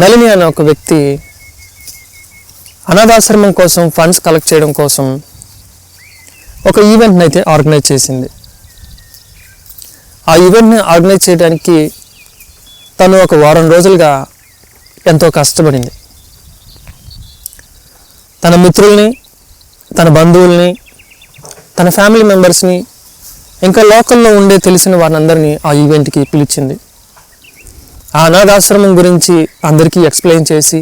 నలిని అనే ఒక వ్యక్తి అనాథాశ్రమం కోసం ఫండ్స్ కలెక్ట్ చేయడం కోసం ఒక ఈవెంట్ని అయితే ఆర్గనైజ్ చేసింది. ఆ ఈవెంట్ని ఆర్గనైజ్ చేయడానికి తను ఒక వారం రోజులుగా ఎంతో కష్టపడింది. తన మిత్రుల్ని తన బంధువుల్ని తన ఫ్యామిలీ మెంబర్స్ని ఇంకా లోకల్లో ఉండే తెలిసిన వారందరినీ ఆ ఈవెంట్కి పిలిచింది. ఆ అనాథాశ్రమం గురించి అందరికీ ఎక్స్ప్లెయిన్ చేసి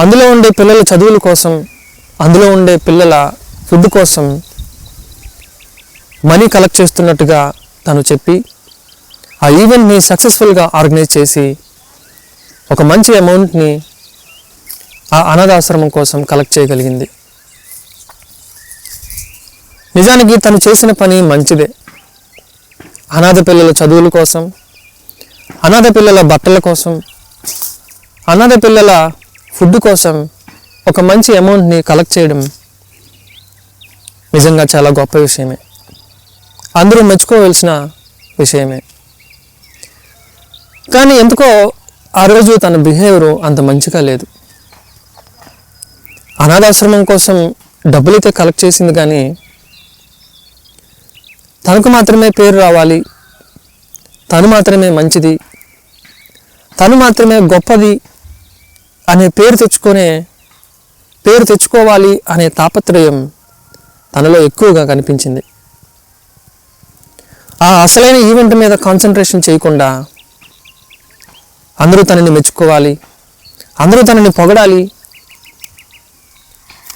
అందులో ఉండే పిల్లల చదువుల కోసం అందులో ఉండే పిల్లల ఫుడ్ కోసం మనీ కలెక్ట్ చేస్తున్నట్టుగా తను చెప్పి ఆ ఈవెంట్ని సక్సెస్ఫుల్గా ఆర్గనైజ్ చేసి ఒక మంచి అమౌంట్ని ఆ అనాథాశ్రమం కోసం కలెక్ట్ చేయగలిగింది. నిజానికి తను చేసిన పని మంచిదే. అనాథ పిల్లల చదువుల కోసం అనాథ పిల్లల బట్టల కోసం అనాథ పిల్లల ఫుడ్ కోసం ఒక మంచి అమౌంట్ని కలెక్ట్ చేయడం నిజంగా చాలా గొప్ప విషయమే. అందరూ మెచ్చుకోవాల్సిన విషయమే. కానీ ఎందుకో ఆ రోజు తన బిహేవియర్ అంత మంచిగా లేదు. అనాథాశ్రమం కోసం డబ్బులైతే కలెక్ట్ చేసింది కానీ తనకు మాత్రమే పేరు రావాలి తను మాత్రమే మంచిది. తను మాత్రమే గొప్పది అనే పేరు తెచ్చుకునే పేరు తెచ్చుకోవాలి అనే తాపత్రయం తనలో ఎక్కువగా కనిపించింది. ఆ అసలైన ఈవెంట్ మీద కాన్సన్ట్రేషన్ చేయకుండా అందరూ తనని మెచ్చుకోవాలి అందరూ తనని పొగడాలి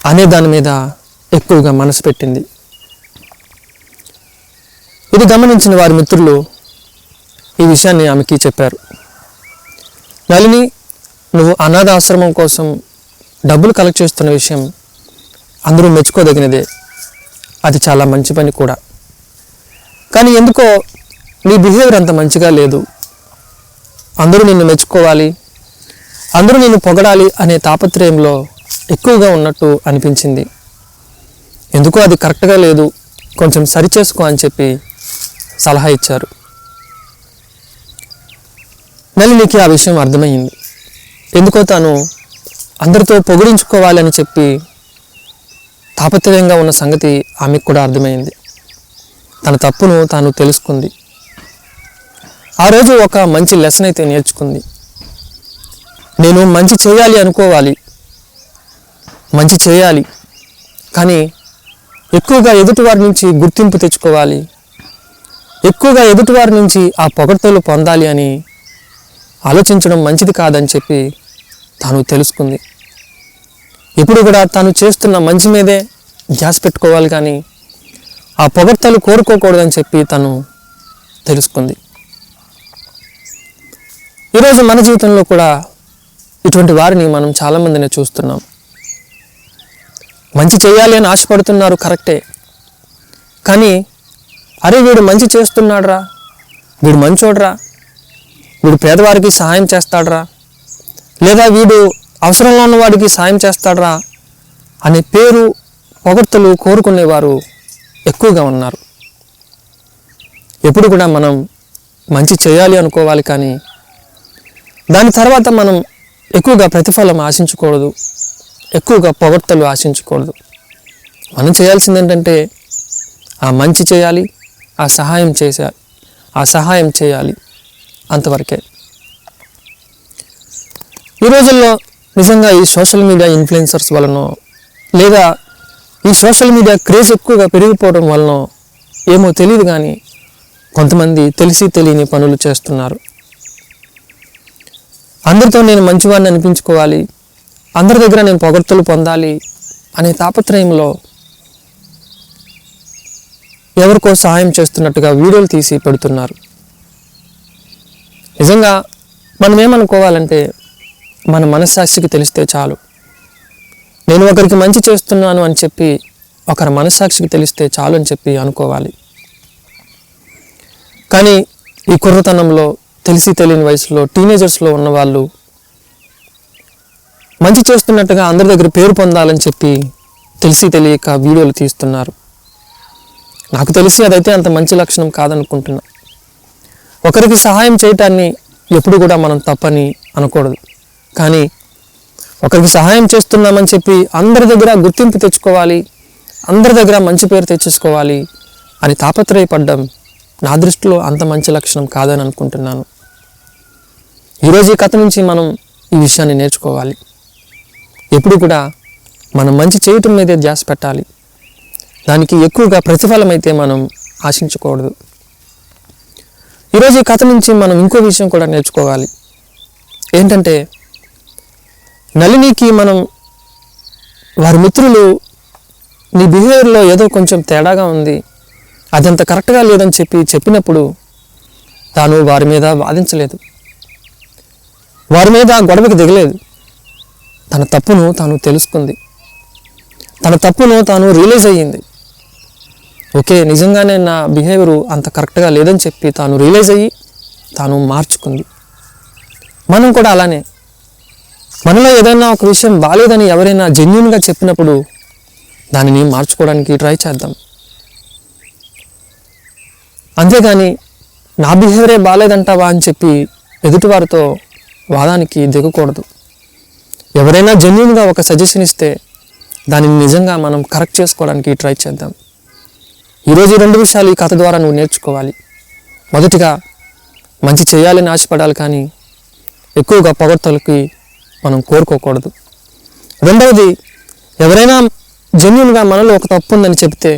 అనే దాని మీద ఎక్కువగా మనసు పెట్టింది. ఇది గమనించిన వారి మిత్రులు ఈ విషయాన్ని ఆమెకి చెప్పారు. నళిని నువ్వు అనాథ ఆశ్రమం కోసం డబ్బులు కలెక్ట్ చేస్తున్న విషయం అందరూ మెచ్చుకోదగినదే. అది చాలా మంచి పని కూడా. కానీ ఎందుకో నీ బిహేవియర్ అంత మంచిగా లేదు. అందరూ నిన్ను మెచ్చుకోవాలి. అందరూ నిన్ను పొగడాలి అనే తాపత్రయంలో ఎక్కువగా ఉన్నట్టు అనిపించింది. ఎందుకో అది కరెక్ట్గా లేదు. కొంచెం సరిచేసుకో అని చెప్పి సలహా ఇచ్చారు. నళినికి ఆ విషయం అర్థమైంది. ఎందుకో తాను అందరితో పొగిడించుకోవాలని చెప్పి తాపత్రయంగా ఉన్న సంగతి ఆమెకు కూడా అర్థమైంది. తన తప్పును తాను తెలుసుకుంది. ఆ రోజు ఒక మంచి లెసన్ అయితే నేర్చుకుంది. నేను మంచి చేయాలి అనుకోవాలి. మంచి చేయాలి. కానీ ఎక్కువగా ఎదుటివారి నుంచి గుర్తింపు తెచ్చుకోవాలి. ఎక్కువగా ఎదుటివారి నుంచి ఆ పొగడ్తలు పొందాలి అని ఆలోచించడం మంచిది కాదని చెప్పి తాను తెలుసుకుంది. ఇప్పుడు కూడా తాను చేస్తున్న మంచి మీదే ధ్యాస పెట్టుకోవాలి కానీ ఆ పొగడ్తలు కోరుకోకూడదని చెప్పి తను తెలుసుకుంది. ఈరోజు మన జీవితంలో కూడా ఇటువంటి వారిని మనం చాలామందిని చూస్తున్నాం. మంచి చేయాలి అని ఆశపడుతున్నారు కరెక్టే. కానీ అరే వీడు మంచి చేస్తున్నాడురా వీడు మంచోడ్రా వీడు పేదవారికి సహాయం చేస్తాడ్రా? లేదా వీడు అవసరంలో ఉన్నవాడికి సాయం చేస్తాడ్రా? అనే పేరు పొగడ్తలు కోరుకునేవారు ఎక్కువగా ఉన్నారు. ఎప్పుడు కూడా మనం మంచి చేయాలి అనుకోవాలి కానీ దాని తర్వాత మనం ఎక్కువగా ప్రతిఫలం ఆశించకూడదు. ఎక్కువగా పొగడ్తలు ఆశించకూడదు. మనం చేయాల్సింది ఏంటంటే ఆ మంచి చేయాలి ఆ సహాయం చేసే ఆ సహాయం చేయాలి. అంతవరకే. ఈ రోజుల్లో నిజంగా ఈ సోషల్ మీడియా ఇన్ఫ్లుయెన్సర్స్ వలన లేదా ఈ సోషల్ మీడియా క్రేజ్ ఎక్కువగా పెరిగిపోవడం వలన ఏమో తెలియదు కానీ కొంతమంది తెలిసి తెలియని పనులు చేస్తున్నారు. అందరితో నేను మంచివాడిని అనిపించుకోవాలి. అందరి దగ్గర నేను పొగడ్తలు పొందాలి అనే తాపత్రయంలో ఎవరికో సహాయం చేస్తున్నట్టుగా వీడియోలు తీసి పెడుతున్నారు. నిజంగా మనం ఏమనుకోవాలంటే మన మనస్సాక్షికి తెలిస్తే చాలు. నేను ఒకరికి మంచి చేస్తున్నాను అని చెప్పి ఒకరి మనస్సాక్షికి తెలిస్తే చాలు అని చెప్పి అనుకోవాలి. కానీ ఈ కుర్రతనంలో తెలిసి తెలియని వయసులో టీనేజర్స్లో ఉన్న వాళ్ళు మంచి చేస్తున్నట్టుగా అందరి దగ్గర పేరు పొందాలని చెప్పి తెలిసి తెలియక వీడియోలు తీస్తున్నారు. నాకు తెలిసి అదైతే అంత మంచి లక్షణం కాదనుకుంటున్నా. ఒకరికి సహాయం చేయటాన్ని ఎప్పుడు కూడా మనం తప్పని అనకూడదు. కానీ ఒకరికి సహాయం చేస్తున్నామని చెప్పి అందరి దగ్గర గుర్తింపు తెచ్చుకోవాలి అందరి దగ్గర మంచి పేరు తెచ్చేసుకోవాలి అని తాపత్రయపడ్డం నా దృష్టిలో అంత మంచి లక్షణం కాదని అనుకుంటున్నాను. ఈరోజు ఈ కథ నుంచి మనం ఈ విషయాన్ని నేర్చుకోవాలి. ఎప్పుడు కూడా మనం మంచి చేయటం మీదే ధ్యాస పెట్టాలి. దానికి ఎక్కువగా ప్రతిఫలం అయితే మనం ఆశించకూడదు. ఈరోజు ఈ కథ నుంచి మనం ఇంకో విషయం కూడా నేర్చుకోవాలి. ఏంటంటే నళినికి మనం వారి మిత్రులు నీ బిహేవియర్లో ఏదో కొంచెం తేడాగా ఉంది అదంత కరెక్ట్గా లేదని చెప్పి చెప్పినప్పుడు తాను వారి మీద వాదించలేదు. వారి మీద గొడవకి దిగలేదు. తన తప్పును తాను తెలుసుకుంది. తన తప్పును తాను రియలైజ్ అయ్యింది. ఓకే నిజంగానే నా బిహేవియర్ అంత కరెక్ట్గా లేదని చెప్పి తాను రియలైజ్ అయ్యి తాను మార్చుకుంది. మనం కూడా అలానే. మనలో ఏదైనా ఒక విషయం బాగాలేదని ఎవరైనా జెన్యున్గా చెప్పినప్పుడు దానిని మార్చుకోవడానికి ట్రై చేద్దాం. అంతేగాని నా బిహేవియరే బాగాలేదంటావా అని చెప్పి ఎదుటివారితో వాదానికి దిగకూడదు. ఎవరైనా జెన్యున్గా ఒక సజెషన్ ఇస్తే దానిని నిజంగా మనం కరెక్ట్ చేసుకోవడానికి ట్రై చేద్దాం. ఈరోజు ఈ రెండు విషయాలు ఈ కథ ద్వారా నువ్వు నేర్చుకోవాలి. మొదటిగా మంచి చేయాలని ఆశపడాలి కానీ ఎక్కువగా పొగడ్తలకి మనం కోరుకోకూడదు. రెండవది ఎవరైనా జెన్యున్గా మనలో ఒక తప్పు ఉందని చెప్తే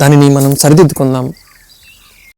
దానిని మనం సరిదిద్దుకుందాం.